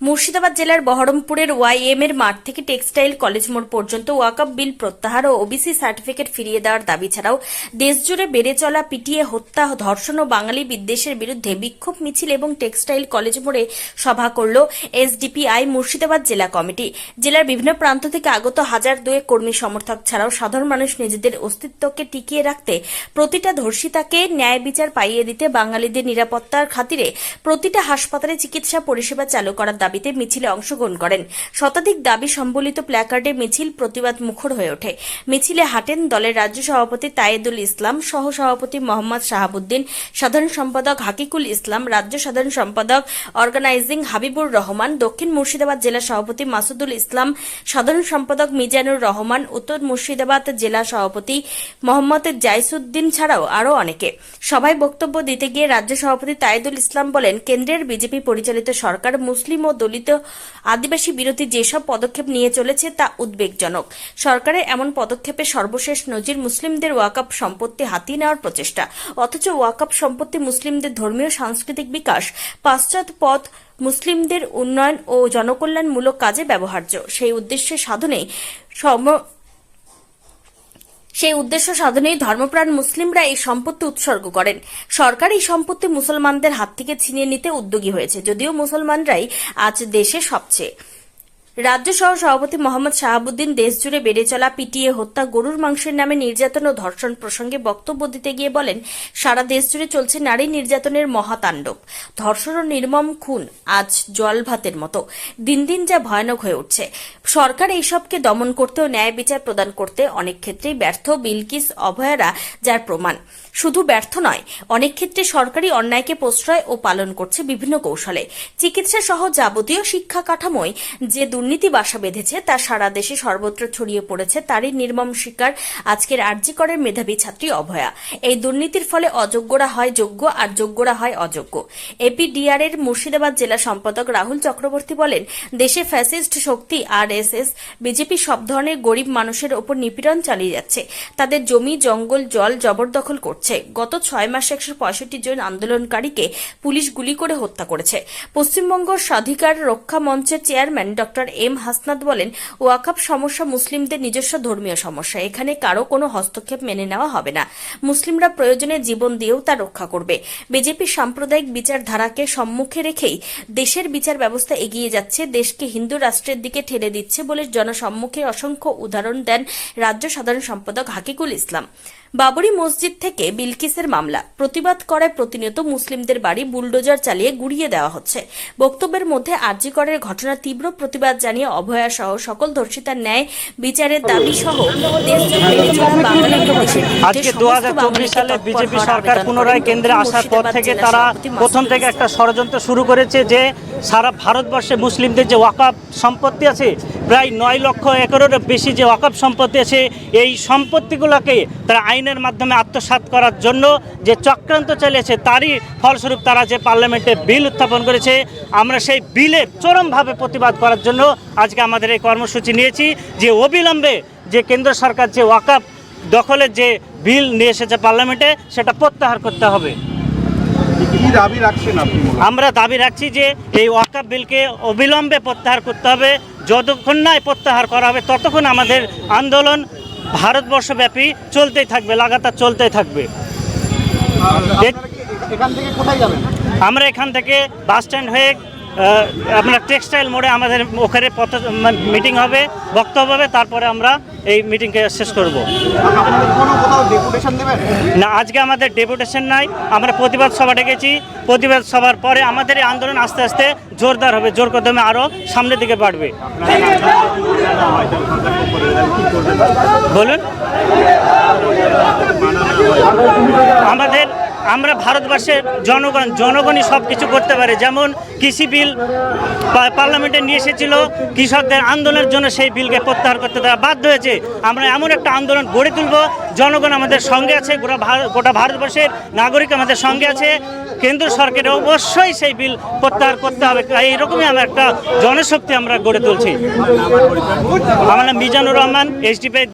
মুর্শিদাবাদ জেলার বহরমপুরের ওয়াইএম এর মাঠ থেকে টেক্সটাইল কলেজ মোড় পর্যন্ত ওয়াকআপ বিল প্রত্যাহার ও ওবিসি সার্টিফিকেট ফিরিয়ে দেওয়ার দাবি ছাড়াও দেশজুড়ে বেড়ে চলা পিটিয়ে হত্যা, ধর্ষণ ও বাঙালি বিদ্বেষের বিরুদ্ধে বিক্ষোভ মিছিল এবং টেক্সটাইল কলেজ মোড়ে সভা করল এসডিপিআই মুর্শিদাবাদ জেলা কমিটি। জেলার বিভিন্ন প্রান্ত থেকে আগত হাজার দুয়েক কর্মী সমর্থক ছাড়াও সাধারণ মানুষ নিজেদের অস্তিত্বকে টিকিয়ে রাখতে প্রতিটা ধর্ষিতাকে ন্যায় বিচার পাইয়ে দিতে বাঙালিদের নিরাপত্তার খাতিরে প্রতিটা হাসপাতালে চিকিৎসা পরিষেবা চালু করার দাবিতে মিছিলে অংশগ্রহণ করেন। শতাধিক দাবি সম্বলিত প্ল্যাকার্ডে মিছিল প্রতিবাদ মুখর হয়ে ওঠে। মিছিলে হাঁটেন দলের রাজ্য সভাপতি তায়েদুল ইসলাম সহ সভাপতি মোহাম্মদ শাহাবুদ্দিন, সাধারণ সম্পাদক হাকিকুল ইসলাম, রাজ্য সাধারণ সম্পাদক অর্গানাইজিং হাবিবুর রহমান, দক্ষিণ মুর্শিদাবাদ জেলা সভাপতি মাসুদুল ইসলাম, সাধারণ সম্পাদক মিজানুর রহমান, উত্তর মুর্শিদাবাদ জেলা সভাপতি মোহাম্মদ জাইসুদ্দিন ছাড়াও আরও অনেকে। সভায় বক্তব্য দিতে গিয়ে রাজ্য সভাপতি তায়েদুল ইসলাম বলেন, কেন্দ্রের বিজেপি পরিচালিত সরকার মুসলিম ও দলিত আদিবাসী বিরোধী যেসব পদক্ষেপ নিয়ে চলেছে তা উদ্বেগজনক। সরকারের এমন পদক্ষেপে সর্বশেষ নজির মুসলিমদের ওয়াকআপ সম্পত্তি হাতিয়ে নেওয়ার প্রচেষ্টা। অথচ ওয়াকআপ সম্পত্তি মুসলিমদের ধর্মীয় সাংস্কৃতিক বিকাশ, পাশ্চাত্য পথ, মুসলিমদের উন্নয়ন ও জনকল্যাণমূলক কাজে ব্যবহার্য। সেই উদ্দেশ্যে সাধনে সম সেই উদ্দেশ্য সাধনেই ধর্মপ্রাণ মুসলিমরা এই সম্পত্তি উৎসর্গ করেন। সরকার এই সম্পত্তি মুসলমানদের হাত থেকে ছিনিয়ে নিতে উদ্যোগী হয়েছে, যদিও মুসলমানরাই আজ দেশে সবচেয়ে। রাজ্য সহ সভাপতি মোহাম্মদ শাহাবুদ্দিন দেশজুড়ে বেড়ে চলা পিটিয়ে হত্যা, গরুর মাংসের নামে নির্যাতন ও ধর্ষণ প্রসঙ্গে বক্তব্য দিতে গিয়ে বলেন, সারা দেশ জুড়ে চলছে নারী নির্যাতনের মহাতাণ্ডব। ধর্ষণ ও নির্মম খুন আজ জল ভাতের মতো। দিন দিন যা ভয়ানক হয়ে উঠছে। সরকার এইসবকে দমন করতে ও ন্যায় বিচার প্রদান করতে অনেক ক্ষেত্রেই ব্যর্থ বিলকিস অভয়ারা যার প্রমাণ। শুধু ব্যর্থ নয়, অনেক ক্ষেত্রে সরকারি অন্যায়কে প্রশ্রয় ও পালন করছে বিভিন্ন কৌশলে। চিকিৎসা সহ যাবতীয় শিক্ষা কাঠামোয় যে দুর্নীতি বাসা বেঁধেছে, তা সারা দেশে সর্বত্র ছড়িয়ে পড়েছে, তারই নির্মম শিকার আজকের আরজিকরের মেধাবী ছাত্রী অভয়া। এই দুর্নীতির ফলে অযোগ্যরা হয় যোগ্য আর যোগ্যরা হয় অযোগ্য। এপিডিআর এর মুর্শিদাবাদ জেলা সম্পাদক রাহুল চক্রবর্তী বলেন, দেশে ফ্যাসিস্ট শক্তি আর এস এস বিজেপি সব ধরনের গরিব মানুষের ওপর নিপীড়ন চালিয়ে যাচ্ছে। তাদের জমি, জঙ্গল, জল জবরদখল করছে। গত ছয় মাসে একশো পঁয়ষট্টি জন আন্দোলনকারীকে পুলিশ গুলি করে হত্যা করেছে। পশ্চিমবঙ্গ স্বাধিকার রক্ষা মঞ্চের চেয়ারম্যান ডক্টর এম হাসনাদ বলেন ওয়াকাপ সমস্যা মুসলিমদের নিজস্ব ধর্মীয় সমস্যা। এখানে কারও কোনো হস্তক্ষেপ মেনে নেওয়া হবে না। মুসলিমরা প্রয়োজনে জীবন দিয়েও তা রক্ষা করবে। বিজেপি সাম্প্রদায়িক বিচারধারাকে সম্মুখে রেখেই দেশের বিচার ব্যবস্থা এগিয়ে যাচ্ছে। দেশকে হিন্দু রাষ্ট্রের দিকে ঠেলে দিচ্ছে বলে জনসম্মুখে অসংখ্য উদাহরণ দেন রাজ্য সাধারণ সম্পাদক হাকিকুল ইসলাম। বাবরি মসজিদ থেকে বিলকিসের মামলা। প্রতিবাদ করায় প্রতিনিয়ত মুসলিমদের বাড়ি বুলডোজার চালিয়ে গুড়িয়ে দেওয়া হচ্ছে। বক্তব্যের মধ্যে আরজিকরের ঘটনার তীব্র প্রতিবাদ জানিয়ে অভয়া সহ সকল ধর্ষিতার ন্যায় বিচারের দাবি সহ বিরুদ্ধে আজকে দু সালে বিজেপি সরকার পুনরায় কেন্দ্রে আসার পর থেকে তারা প্রথম থেকে একটা ষড়যন্ত্র শুরু করেছে যে সারা ভারতবর্ষে মুসলিমদের যে ওয়াকাপ সম্পত্তি আছে প্রায় নয় লক্ষ একরেরও বেশি যে ওয়াকাপ সম্পত্তি আছে এই সম্পত্তিগুলোকে তারা আইনের মাধ্যমে আত্মসাৎ করার জন্য যে চক্রান্ত চালিয়েছে তারই ফলস্বরূপ তারা যে পার্লামেন্টে বিল উত্থাপন করেছে আমরা সেই বিলের চরমভাবে প্রতিবাদ করার জন্য আজকে আমাদের এই কর্মসূচি নিয়েছি। যে অবিলম্বে যে কেন্দ্র সরকার যে ওয়াকাপ দখলের যে বিল নিয়ে এসেছে পার্লামেন্টে সেটা প্রত্যাহার করতে হবে। দাবি রাখছেন আমরা দাবি রাখছি যে এই ওয়াকাপ বিলকে অবিলম্বে প্রত্যাহার করতে হবে। যতক্ষণ না প্রত্যাহার করা হবে ততক্ষণ আমাদের আন্দোলন ভারতবর্ষব্যাপী চলতেই থাকবে লাগাতার চলতেই থাকবে। আমরা এখান থেকে বাস স্ট্যান্ড হয়ে আপনার টেক্সটাইল মোড়ে আমাদের ওখানে পথ মিটিং হবে, বক্তব্য হবে, তারপরে আমরা এই মিটিংকে শেষ করব। না, আজকে আমাদের ডেপুটেশন নাই, আমরা প্রতিবাদ সভা ডেকেছি। প্রতিবাদ সভার পরে আমাদের এই আন্দোলন আস্তে আস্তে জোরদার হবে, জোর কদমে আরও সামনের দিকে বাড়বে। বলুন। আমাদের আমরা ভারতবর্ষের জনগণ জনগণই সব কিছু করতে পারে। যেমন কৃষি বিল পার্লামেন্টে নিয়ে এসেছিল, কৃষকদের আন্দোলনের জন্য সেই বিলকে প্রত্যাহার করতে তারা বাধ্য হয়েছে। আমরা এমন একটা আন্দোলন গড়ে তুলব, জনগণ আমাদের সঙ্গে আছে, গোটা গোটা ভারতবর্ষের নাগরিক আমাদের সঙ্গে আছে। কেন্দ্র সরকারের অবশ্যই সেই বিল প্রত্যাহার করতে হবে। এইরকমই আমরা একটা জনশক্তি আমরা গড়ে তুলছি। আমার নাম মিজানুর রহমান এইচডিপি